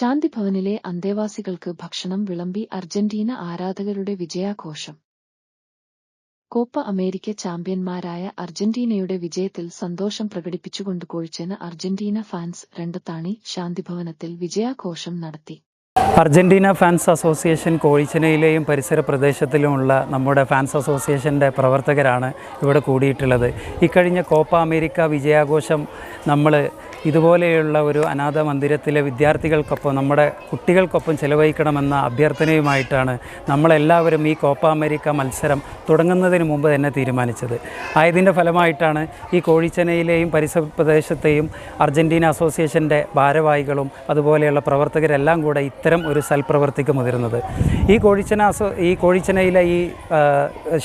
ശാന്തിഭവനിലെ അന്തേവാസികൾക്ക് ഭക്ഷണം വിളമ്പി അർജന്റീന ആരാധകരുടെ വിജയാഘോഷം. കോപ്പ അമേരിക്ക ചാമ്പ്യന്മാരായ അർജന്റീനയുടെ വിജയത്തിൽ സന്തോഷം പ്രകടിപ്പിച്ചുകൊണ്ട് കോഴിച്ചെന്ന് അർജന്റീന ഫാൻസ് രണ്ടത്താണി ശാന്തിഭവനത്തിൽ വിജയാഘോഷം നടത്തി. അർജന്റീന ഫാൻസ് അസോസിയേഷൻ കോഴിച്ചനയിലെയും പരിസര പ്രദേശത്തിലുമുള്ള നമ്മുടെ ഫാൻസ് അസോസിയേഷന്റെ പ്രവർത്തകരാണ് ഇവിടെ കൂടിയിട്ടുള്ളത്. ഇക്കഴിഞ്ഞ കോപ്പ അമേരിക്ക വിജയാഘോഷം നമ്മൾ ഇതുപോലെയുള്ള ഒരു അനാഥ മന്ദിരത്തിലെ വിദ്യാർത്ഥികൾക്കൊപ്പം നമ്മുടെ കുട്ടികൾക്കൊപ്പം ചെലവഴിക്കണമെന്ന അഭ്യർത്ഥനയുമായിട്ടാണ് നമ്മളെല്ലാവരും ഈ കോപ്പ അമേരിക്ക മത്സരം തുടങ്ങുന്നതിന് മുമ്പ് തന്നെ തീരുമാനിച്ചത്. ആയതിന്റെ ഫലമായിട്ടാണ് ഈ കോഴിച്ചനയിലെയും പരിസര പ്രദേശത്തെയും അർജന്റീന അസോസിയേഷന്റെ ഭാരവാഹികളും അതുപോലെയുള്ള പ്രവർത്തകരെല്ലാം കൂടെ ഇത്തരം ഒരു സൽപ്രവർത്തിക്ക് മുതിരുന്നത് ഈ കോഴിച്ചന അസോ ഈ കോഴിച്ചനയിലെ ഈ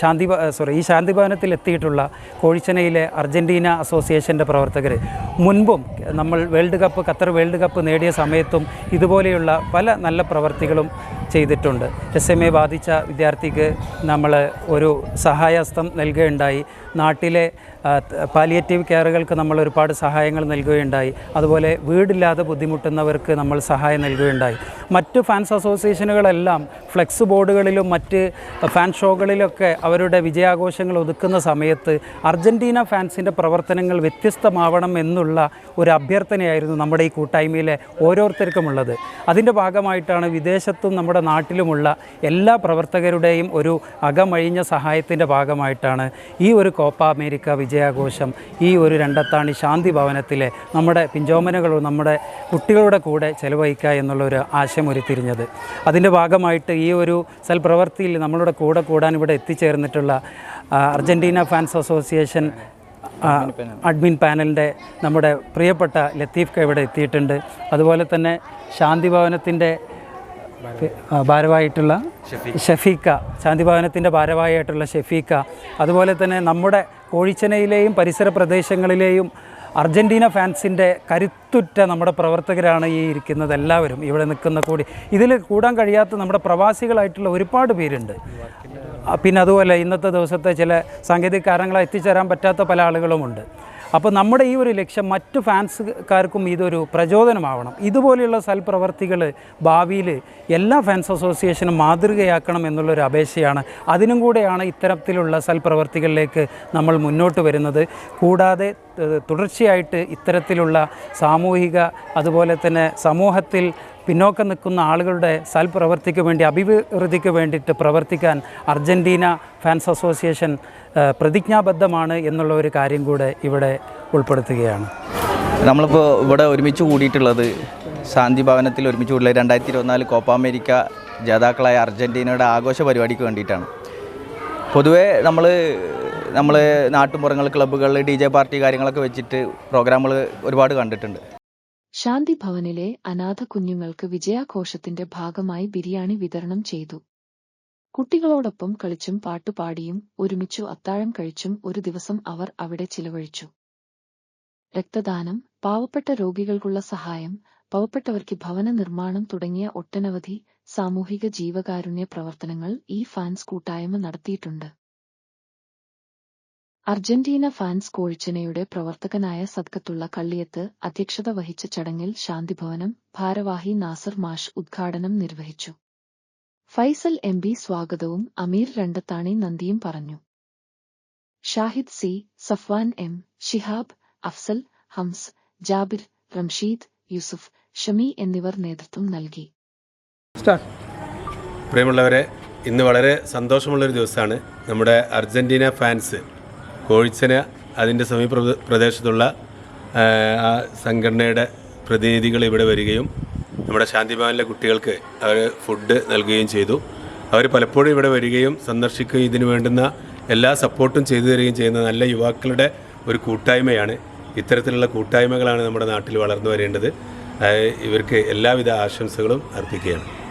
ശാന്തി സോറി ഈ ശാന്തിഭവനത്തിൽ എത്തിയിട്ടുള്ള കോഴിച്ചനയിലെ അർജന്റീന അസോസിയേഷന്റെ പ്രവർത്തകർ മുൻപും നമ്മൾ world cup Qatar world cup നേടിയ സമയത്തും ഇതുപോലെയുള്ള പല നല്ല പ്രവർത്തികളും ചെയ്തിട്ടുണ്ട്. എസ് എം എ ബാധിച്ച വിദ്യാർത്ഥിക്ക് നമ്മൾ ഒരു സഹായഹസ്തം നൽകുകയുണ്ടായി. നാട്ടിലെ പാലിയേറ്റീവ് കെയറുകൾക്ക് നമ്മൾ ഒരുപാട് സഹായങ്ങൾ നൽകുകയുണ്ടായി. അതുപോലെ വീടില്ലാതെ ബുദ്ധിമുട്ടുന്നവർക്ക് നമ്മൾ സഹായം നൽകുകയുണ്ടായി. മറ്റ് ഫാൻസ് അസോസിയേഷനുകളെല്ലാം ഫ്ലെക്സ് ബോർഡുകളിലും മറ്റ് ഫാൻ ഷോകളിലൊക്കെ അവരുടെ വിജയാഘോഷങ്ങൾ ഒതുക്കുന്ന സമയത്ത് അർജന്റീന ഫാൻസിന്റെ പ്രവർത്തനങ്ങൾ വ്യത്യസ്തമാവണം എന്നുള്ള ഒരു അഭ്യർത്ഥനയായിരുന്നു നമ്മുടെ ഈ കൂട്ടായ്മയിലെ ഓരോരുത്തർക്കുമുള്ളത്. അതിന്റെ ഭാഗമായിട്ടാണ് വിദേശത്തും നമ്മുടെ നാട്ടിലുമുള്ള എല്ലാ പ്രവർത്തകരുടെയും ഒരു അകമഴിഞ്ഞ സഹായത്തിന്റെ ഭാഗമായിട്ടാണ് ഈ ഒരു കോപ്പ അമേരിക്ക വിജയാഘോഷം ഈ ഒരു രണ്ടത്താണി ശാന്തി ഭവനത്തിലെ നമ്മുടെ പിഞ്ചോമനകളും നമ്മുടെ കുട്ടികളുടെ കൂടെ ചെലവഴിക്കുക എന്നുള്ളൊരു ആശയം ഉരുത്തിരിഞ്ഞത്. അതിന്റെ ഭാഗമായിട്ട് ഈ ഒരു സൽപ്രവൃത്തിയിൽ നമ്മളുടെ കൂടെ കൂടാൻ ഇവിടെ എത്തിച്ചേർന്നിട്ടുള്ള അർജന്റീന ഫാൻസ് അസോസിയേഷൻ അഡ്മിൻ പാനലിന്റെ നമ്മുടെ പ്രിയപ്പെട്ട ലത്തീഫ് ഇവിടെ എത്തിയിട്ടുണ്ട്. അതുപോലെ തന്നെ ശാന്തി ഭവനത്തിന്റെ ഭാരവായിട്ടുള്ള ഷഫീക്ക ശാന്തിഭവനത്തിന്റെ ഭാരവാഹിയായിട്ടുള്ള ഷഫീക്ക അതുപോലെ തന്നെ നമ്മുടെ കോഴിച്ചനയിലെയും പരിസര പ്രദേശങ്ങളിലെയും അർജന്റീന ഫാൻസിന്റെ കരുത്തുറ്റ നമ്മുടെ പ്രവർത്തകരാണ് ഈ ഇരിക്കുന്നത് എല്ലാവരും. ഇവിടെ നിൽക്കുന്ന കൂടി. ഇതിൽ കൂടാൻ കഴിയാത്ത നമ്മുടെ പ്രവാസികളായിട്ടുള്ള ഒരുപാട് പേരുണ്ട്. പിന്നെ അതുപോലെ ഇന്നത്തെ ദിവസത്തെ ചില സാങ്കേതിക കാരണങ്ങളാൽ എത്തിച്ചേരാൻ പറ്റാത്ത പല ആളുകളുമുണ്ട്. അപ്പോൾ നമ്മുടെ ഈ ഒരു ലക്ഷ്യം മറ്റു ഫാൻസുകാർക്കും ഇതൊരു പ്രചോദനമാവണം. ഇതുപോലെയുള്ള സൽപ്രവർത്തികൾ ഭാവിയിൽ എല്ലാ ഫാൻസ് അസോസിയേഷനും മാതൃകയാക്കണം എന്നുള്ളൊരു അപേക്ഷയാണ്. അതിനും കൂടെയാണ് ഇത്തരത്തിലുള്ള സൽപ്രവർത്തികളിലേക്ക് നമ്മൾ മുന്നോട്ട് വരുന്നത്. കൂടാതെ തുടർച്ചയായിട്ട് ഇത്തരത്തിലുള്ള സാമൂഹിക അതുപോലെ തന്നെ സമൂഹത്തിൽ പിന്നോക്കം നിൽക്കുന്ന ആളുകളുടെ സൽപ്രവർത്തിക്ക് വേണ്ടി അഭിവൃദ്ധിക്ക് വേണ്ടിയിട്ട് പ്രവർത്തിക്കാൻ അർജന്റീന ഫാൻസ് അസോസിയേഷൻ പ്രതിജ്ഞാബദ്ധമാണ് എന്നുള്ള ഒരു കാര്യം കൂടെ ഇവിടെ ഉൾപ്പെടുത്തുകയാണ്. നമ്മളിപ്പോൾ ഇവിടെ ഒരുമിച്ച് കൂടിയിട്ടുള്ളത് ശാന്തി ഭവനത്തിൽ ഒരുമിച്ച് കൂടിയുള്ളത് രണ്ടായിരത്തി ഇരുപത്തിനാല് കോപ്പ അമേരിക്ക ജേതാക്കളായ അർജന്റീനയുടെ ആഘോഷ പരിപാടിക്ക് വേണ്ടിയിട്ടാണ്. പൊതുവേ നമ്മൾ നമ്മൾ നാട്ടുമ്പുറങ്ങൾ ക്ലബ്ബുകളിൽ ഡി ജെ പാർട്ടി കാര്യങ്ങളൊക്കെ വെച്ചിട്ട് പ്രോഗ്രാമുകൾ ഒരുപാട് കണ്ടിട്ടുണ്ട്. ശാന്തി ഭവനിലെ അനാഥ കുഞ്ഞുങ്ങൾക്ക് വിജയാഘോഷത്തിന്റെ ഭാഗമായി ബിരിയാണി വിതരണം ചെയ്തു. കുട്ടികളോടൊപ്പം കളിച്ചും പാട്ടുപാടിയും ഒരുമിച്ചു അത്താഴം കഴിച്ചും ഒരു ദിവസം അവർ അവിടെ ചിലവഴിച്ചു. രക്തദാനം പാവപ്പെട്ട രോഗികൾക്കുള്ള സഹായം പാവപ്പെട്ടവർക്ക് ഭവന നിർമ്മാണം തുടങ്ങിയ ഒട്ടനവധി സാമൂഹിക ജീവകാരുണ്യ പ്രവർത്തനങ്ങൾ ഈ ഫാൻസ് കൂട്ടായ്മ നടത്തിയിട്ടുണ്ട്. അർജന്റീന ഫാൻസ് കോഴിച്ചനയുടെ പ്രവർത്തകനായ സദ്കത്തുള്ള കള്ളിയത്ത് അധ്യക്ഷത വഹിച്ച ചടങ്ങിൽ ശാന്തിഭവനം ഭാരവാഹി നാസർ മാഷ് ഉദ്ഘാടനം നിർവഹിച്ചു. ഫൈസൽ എം ബി സ്വാഗതവും അമീർ രണ്ടത്താണി നന്ദിയും പറഞ്ഞു. ഷാഹിദ് സി സഫ്വാൻ എം ഷിഹാബ് അഫ്സൽ ഹംസ് ജാബിർ റംഷീദ് യൂസുഫ് ഷമി എന്നിവർ നേതൃത്വം നൽകി. പ്രിയമുള്ളവരെ ഇന്ന് വളരെ സന്തോഷമുള്ളൊരു ദിവസമാണ് നമ്മുടെ അർജന്റീന ഫാൻസ്. കോഴിച്ചന അതിന്റെ സമീപ പ്രദേ- പ്രദേശത്തുള്ള ആ, സംഘടനയുടെ പ്രതിനിധികൾ ഇവിടെ വരികയും നമ്മുടെ ശാന്തിഭവനിലെ കുട്ടികൾക്ക് അവർ ഫുഡ് നൽകുകയും ചെയ്തു. അവർ പലപ്പോഴും ഇവിടെ വരികയും സന്ദർശിക്കുകയും ഇതിന് വേണ്ടുന്ന എല്ലാ സപ്പോർട്ടും ചെയ്തു തരികയും ചെയ്യുന്ന നല്ല യുവാക്കളുടെ ഒരു കൂട്ടായ്മയാണ്. ഇത്തരത്തിലുള്ള കൂട്ടായ്മകളാണ് നമ്മുടെ നാട്ടിൽ വളർന്നു വരേണ്ടത്. ഇവർക്ക് എല്ലാവിധ ആശംസകളും അർപ്പിക്കുകയാണ്.